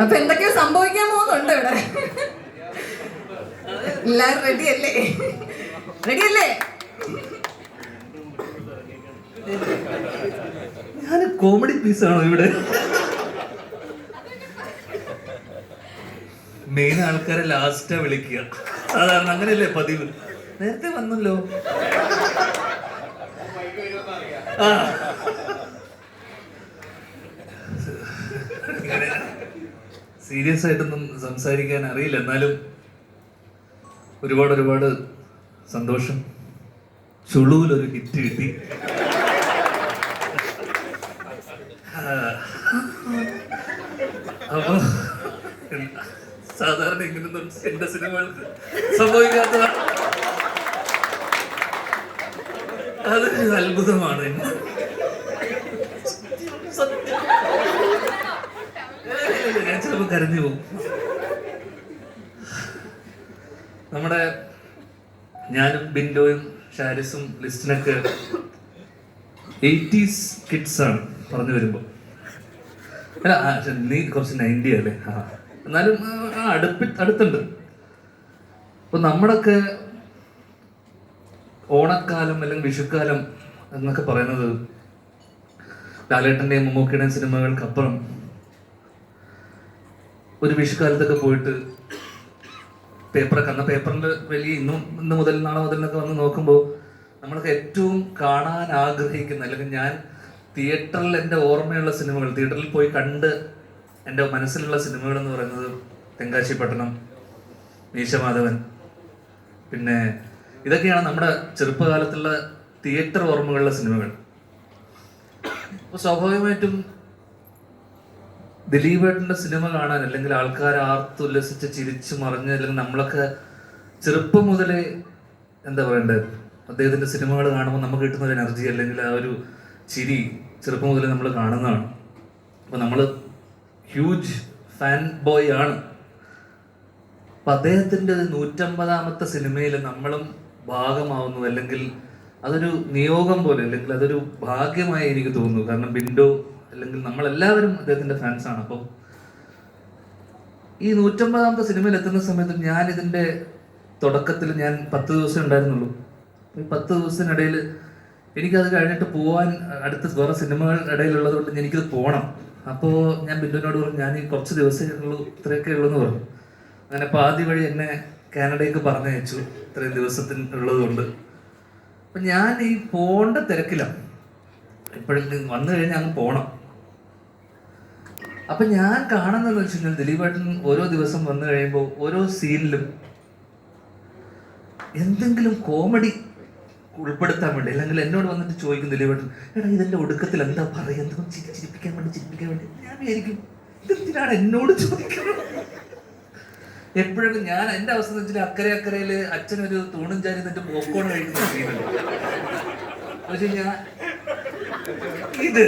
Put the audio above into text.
അപ്പൊ എന്തൊക്കെയോ സംഭവിക്കാൻ പോകുന്നുണ്ട് ഇവിടെ. എല്ലാരും റെഡി അല്ലേ? റെഡി അല്ലേ? ഞാൻ കോമഡി പീസാണോ ഇവിടെ? മെയിൻ ആൾക്കാരെ ലാസ്റ്റാ വിളിക്കുക. സാധാരണ അങ്ങനെയല്ലേ പതിവ്. നേരത്തെ വന്നല്ലോ. ആ. സീരിയസ് ആയിട്ടൊന്നും സംസാരിക്കാൻ അറിയില്ല എന്നാലും ഒരുപാട് ഒരുപാട് സന്തോഷം ചുളുവിൽ ഒരു ഹിറ്റ് കിട്ടി സാധാരണ ഇങ്ങനൊന്നും എന്റെ സിനിമകൾക്ക് സംഭവിക്കാത്തതാണ് അതൊരു അത്ഭുതമാണ്. സത്യം. ഞാൻ ചിലപ്പോ കരഞ്ഞു പോകും. നമ്മുടെ ഞാനും ബിൻഡോയും ഷാരിസും ലിസ്റ്റിനൊക്കെ എയ്റ്റീസ് കിഡ്സ് ആണ് പറഞ്ഞു വരുമ്പോ. അല്ല നീ കുറച്ച് നയന്റി അല്ലേ? ആ. എന്നാലും അടുപ്പി അടുത്തുണ്ട്. അപ്പൊ നമ്മളൊക്കെ ഓണക്കാലം അല്ലെങ്കിൽ വിഷുക്കാലം എന്നൊക്കെ പറയുന്നത് ലാലേട്ടന്റെയും മമ്മൂക്കിയുടെയും സിനിമകൾക്കപ്പുറം ഒരു വിഷുക്കാലത്തൊക്കെ പോയിട്ട് പേപ്പറൊക്കെ അന്ന് പേപ്പറിൽ വലിയ ഇന്നും ഇന്ന് മുതൽ നാളെ മുതൽ എന്നൊക്കെ വന്ന് നോക്കുമ്പോൾ നമ്മളൊക്കെ ഏറ്റവും കാണാൻ ആഗ്രഹിക്കുന്ന അല്ലെങ്കിൽ ഞാൻ തിയേറ്ററിൽ എന്റെ ഓർമ്മയുള്ള സിനിമകൾ തിയേറ്ററിൽ പോയി കണ്ട് എന്റെ മനസ്സിലുള്ള സിനിമകൾ എന്ന് പറയുന്നത് തെങ്കാശി പട്ടണം മീശമാധവൻ. പിന്നെ ഇതൊക്കെയാണ് നമ്മുടെ ചെറുപ്പകാലത്തുള്ള തിയേറ്റർ ഓർമ്മകളുള്ള സിനിമകൾ. അപ്പോൾ സ്വാഭാവികമായിട്ടും ദിലീപേട്ടന്റെ സിനിമ കാണാൻ അല്ലെങ്കിൽ ആൾക്കാർ ആർത്തുല്ലസിച്ച് ചിരിച്ച് മറിഞ്ഞ് അല്ലെങ്കിൽ നമ്മളൊക്കെ ചെറുപ്പം മുതലേ എന്താ പറയണ്ടേ അദ്ദേഹത്തിന്റെ സിനിമകൾ കാണുമ്പോൾ നമുക്ക് കിട്ടുന്ന ഒരു എനർജി അല്ലെങ്കിൽ ആ ഒരു ചിരി ചെറുപ്പം മുതലേ നമ്മൾ കാണുന്നതാണ്. അപ്പോൾ നമ്മൾ ഹ്യൂജ് ഫാൻ ബോയ് ആണ്. അപ്പം അദ്ദേഹത്തിന്റെ നൂറ്റമ്പതാമത്തെ സിനിമയിൽ നമ്മളും ഭാഗമാവുന്നു അല്ലെങ്കിൽ അതൊരു നിയോഗം പോലെ അല്ലെങ്കിൽ അതൊരു ഭാഗ്യമായി എനിക്ക് തോന്നുന്നു. കാരണം ബിൻഡോ അല്ലെങ്കിൽ നമ്മളെല്ലാവരും അദ്ദേഹത്തിന്റെ ഫാൻസാണ് അപ്പോൾ ഈ നൂറ്റമ്പതാമത്തെ സിനിമയിൽ എത്തുന്ന സമയത്ത് ഞാൻ ഇതിന്റെ തുടക്കത്തിൽ ഞാൻ പത്ത് ദിവസം ഉണ്ടായിരുന്നുള്ളൂ. ഈ പത്ത് ദിവസത്തിനിടയിൽ എനിക്കത് കഴിഞ്ഞിട്ട് പോവാൻ അടുത്ത വേറെ സിനിമകൾ ഇടയിലുള്ളത് കൊണ്ട് എനിക്കത് പോകണം അപ്പോൾ ഞാൻ ബിന്ദുവിനോട് പറഞ്ഞു ഞാൻ ഈ കുറച്ച് ദിവസമേ ഉള്ളൂ ഇത്രയൊക്കെ ഉള്ളൂ എന്ന് പറഞ്ഞു. അങ്ങനെ പാതി വഴി എന്നെ കാനഡയ്ക്ക് പറഞ്ഞയച്ചു ഇത്രയും ദിവസത്തിന് ഉള്ളത് കൊണ്ട് അപ്പം ഞാൻ ഈ പോകേണ്ട തിരക്കിലാണ്. എപ്പോഴെങ്കിലും വന്നു കഴിഞ്ഞാൽ അങ്ങ് പോണം. അപ്പൊ ഞാൻ കാണുന്നതെന്ന് വെച്ചിട്ടുണ്ടെങ്കിൽ ദിലീപേട്ടൻ ഓരോ ദിവസം വന്നു കഴിയുമ്പോൾ ഓരോ സീനിലും എന്തെങ്കിലും കോമഡി ഉൾപ്പെടുത്താൻ വേണ്ടി അല്ലെങ്കിൽ എന്നോട് വന്നിട്ട് ചോദിക്കും ദിലീപേട്ടൻ എടാ ഇതിന്റെ ഒടുക്കത്തിൽ എന്താ പറയുക എന്തോ ചിരിപ്പിക്കാൻ വേണ്ടി ചിരിപ്പിക്കാൻ വേണ്ടി. ഞാൻ വിചാരിക്കും ഇതെന്തിനാണ് എന്നോട് ചോദിക്കുന്നത്? എപ്പോഴും ഞാൻ എന്റെ അവസ്ഥ എന്ന് വെച്ചാൽ അക്കരെ അക്കരയിൽ അച്ഛനൊരു തൂണും ചാരി എന്നിട്ട് പോപ്കോൺ കഴിക്കുന്ന സീനുണ്ട് പക്ഷെ ഞാൻ ഇത്